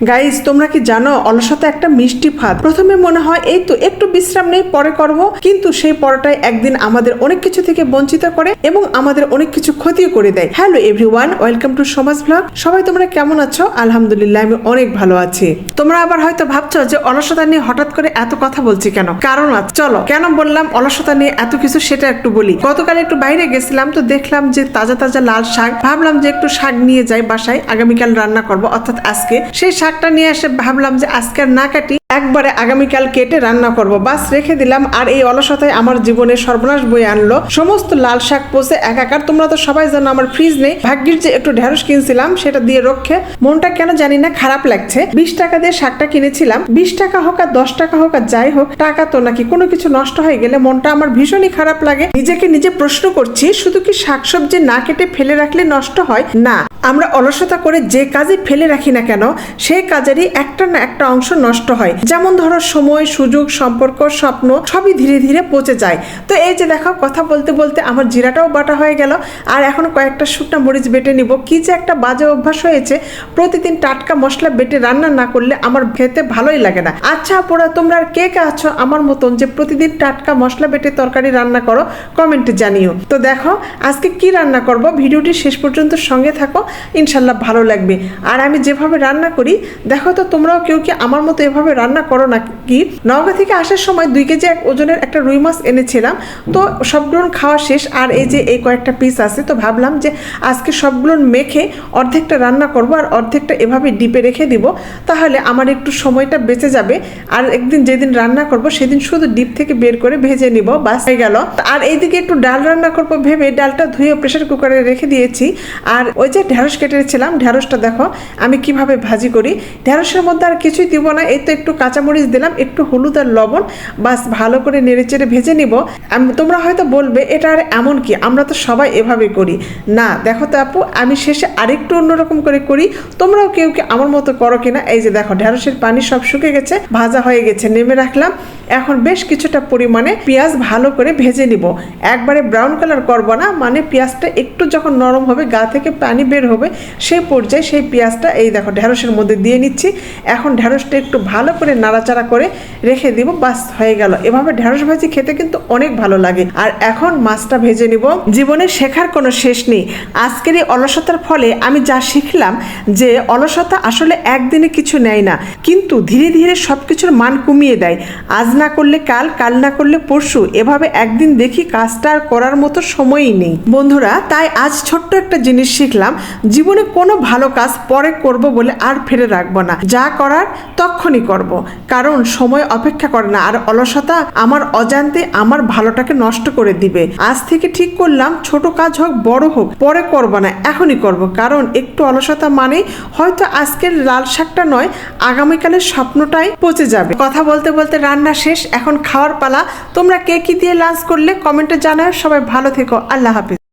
Guys তোমরা কি জানো, অলসতা একটা মিষ্টি ফাঁদ প্রথমে মনে হয়, এই তো একটু বিশ্রাম নেই, পরে করব। কিন্তু সেই পরটাই একদিন আমাদের অনেক কিছু থেকে বঞ্চিত করে এবং আমাদের অনেক কিছু ক্ষতিও করে দেয়। Hello everyone welcome to Samaj blog সবাই তোমরা কেমন আছো? আলহামদুলিল্লাহ, আমি অনেক ভালো আছি। তোমরা আবার হয়তো ভাবছ যে অলসতা নিয়ে হঠাৎ করে এত কথা বলছি কেন? কারণ আছে চলো, কেন বললাম অলসতা নিয়ে এত কিছু সেটা একটু বলি। গতকাল একটু বাইরে গেছিলাম তো দেখলাম যে তাজা তাজা লাল শাক। ভাবলাম যে একটু শাক নিয়ে যাই বাসায়, আগামীকাল রান্না করব। অর্থাৎ আজকে সেই শাকটা নিয়ে এসে ভাবলাম যে আজকে না কাটি, একবারে আগামীকাল কেটে রান্না করব। বাস রেখে দিলাম আর এই অলসতায় আমার জীবনে সর্বনাশ বয়ে আনলো। সমস্ত লাল শাক পচে একাকার, তোমরা তো সবাই জানো আমার ফ্রিজ নেই। ভাগ্যির যে একটু ঢেঁড়স কিনছিলাম, সেটা দিয়ে রক্ষে। মনটা কেন জানি না খারাপ লাগছে। বিশ টাকা দিয়ে শাকটা কিনেছিলাম। বিশ টাকা হোক আর দশ টাকা হোক আর যাই হোক, টাকা তো নাকি কোনো কিছু নষ্ট হয়ে গেলে মনটা আমার ভীষণই খারাপ লাগে। নিজেকে নিজে প্রশ্ন করছি, শুধু কি শাকসবজি না কেটে ফেলে রাখলে নষ্ট হয়? না। আমরা অলসতা করে যে কাজে ফেলে রাখি না কেন সেই কাজেরই একটা না একটা অংশ নষ্ট হয়। যেমন ধরো, সময়, সুযোগ, সম্পর্ক, স্বপ্ন সবই ধীরে ধীরে পচে যায়। তো এই যে দেখো, কথা বলতে বলতে আমার জিরাটাও বাটা হয়ে গেল। আর এখন কয়েকটা শুকনা মরিচ বেটে নিব। কি যে একটা বাজে অভ্যাস হয়েছে। প্রতিদিন টাটকা মশলা বেটে রান্না না করলে আমার খেতে ভালোই লাগে না। আচ্ছা আপুরা, তোমরা আর কে কে আছো আমার মতন যে প্রতিদিন টাটকা মশলা বেটে তরকারি রান্না করো? কমেন্টে জানিও। তো দেখো, আজকে কি রান্না করব? ভিডিওটি শেষ পর্যন্ত সঙ্গে থাকো। ইনশাল্লাহ ভালো লাগবে। আর আমি যেভাবে রান্না করি, দেখো তো তোমরাও কেউ কি আমার মতো এভাবে রান্না করো না কি নওগাঁ থেকে আসার সময় দুই কেজি এক ওজনের একটা রুই মাছ এনেছিলাম। তো সবগুলো খাওয়া শেষ, আর এই যে এই কয়েকটা পিস আছে, তো ভাবলাম যে আজকে সবগুলো মেখে অর্ধেকটা রান্না করব আর অর্ধেকটা এভাবে ডিপে রেখে দিব। তাহলে আমার একটু সময়টা বেঁচে যাবে। আর একদিন যেদিন রান্না করব, সেদিন শুধু ডিপ থেকে বের করে ভেজে নিব, বাস হয়ে গেল। আর এইদিকে একটু ডাল রান্না করব ভেবে ডালটা ধুয়ে প্রেশার কুকারে রেখে দিয়েছি। আর ওই যে ঢ্যাঁড়স কেটে কেটেছিলাম। ঢ্যাঁড়সটা দেখো, আমি কীভাবে ভাজি করি। ঢ্যাঁড়সের মধ্যে আর কিছুই দিব না, এই তো একটু কাঁচামরিচ দিলাম, একটু হলুদ আর লবণ, বাস ভালো করে নেড়ে চেড়ে ভেজে নিব। তোমরা হয়তো বলবে, এটা আর এমন কি? আমরা তো সবাই এভাবে করি। না, দেখো তো আপু, আমি শেষে আরেকটু অন্যরকম করে করি। তোমরাও কেউ কি আমার মতো করো কিনা? এই যে দেখো ঢ্যাঁড়সের পানি সব শুকে গেছে, ভাজা হয়ে গেছে, নেমে রাখলাম। এখন বেশ কিছুটা পরিমাণে পেঁয়াজ ভালো করে ভেজে নিব। একবারে ব্রাউন কালার করব না মানে পেঁয়াজটা একটু যখন নরম হবে, গা থেকে পানি বের হবে, সেই পর্যায়ে সেই পেঁয়াজটা এই দেখো ঢ্যাঁড়সের মধ্যে দিয়ে নিচ্ছি। এখন ঢ্যাঁড়সটা একটু ভালো করে নাড়াচাড়া করে রেখে দিব, বাস হয়ে গেল। এভাবে ঢ্যাঁড়স ভাজি খেতে কিন্তু অনেক ভালো লাগে। আর এখন মাছটা ভেজে নিব। জীবনে শেখার কোনো শেষ নেই। আজকের এই অলসতার ফলে আমি যা শিখলাম যে অলসতা আসলে একদিনে কিছু নেয় না। কিন্তু ধীরে ধীরে সব কিছুর মান কমিয়ে দেয়। আজ না করলে কাল কাল না করলে পরশু। এভাবে একদিন দেখি কাজটা আর করার মতো সময়ই নেই। বন্ধুরা, তাই আজ ছোট্ট একটা জিনিস শিখলাম। জীবনে কোনো ভালো কাজ পরে করব বলে আর ফেলে রাখব না। যা করার তখনই করব। কারণ সময় অপেক্ষা করে না। আর অলসতা আমার অজান্তে আমার ভালোটাকে নষ্ট করে দিবে। আজ থেকে ঠিক করলাম, ছোট কাজ হোক, বড় হোক, পরে করব না। এখনই করব। কারণ একটু অলসতা মানে হয়তো আজকের লাল শাকটা নয় আগামীকালের স্বপ্নটাই পচে যাবে। কথা বলতে বলতে রান্না শেষ, এখন খাওয়ার পালা। তোমরা কে কি দিয়ে লাঞ্চ করলে? কমেন্টে জানাও। সবাই ভালো থেকো। আল্লাহ হাফিজ।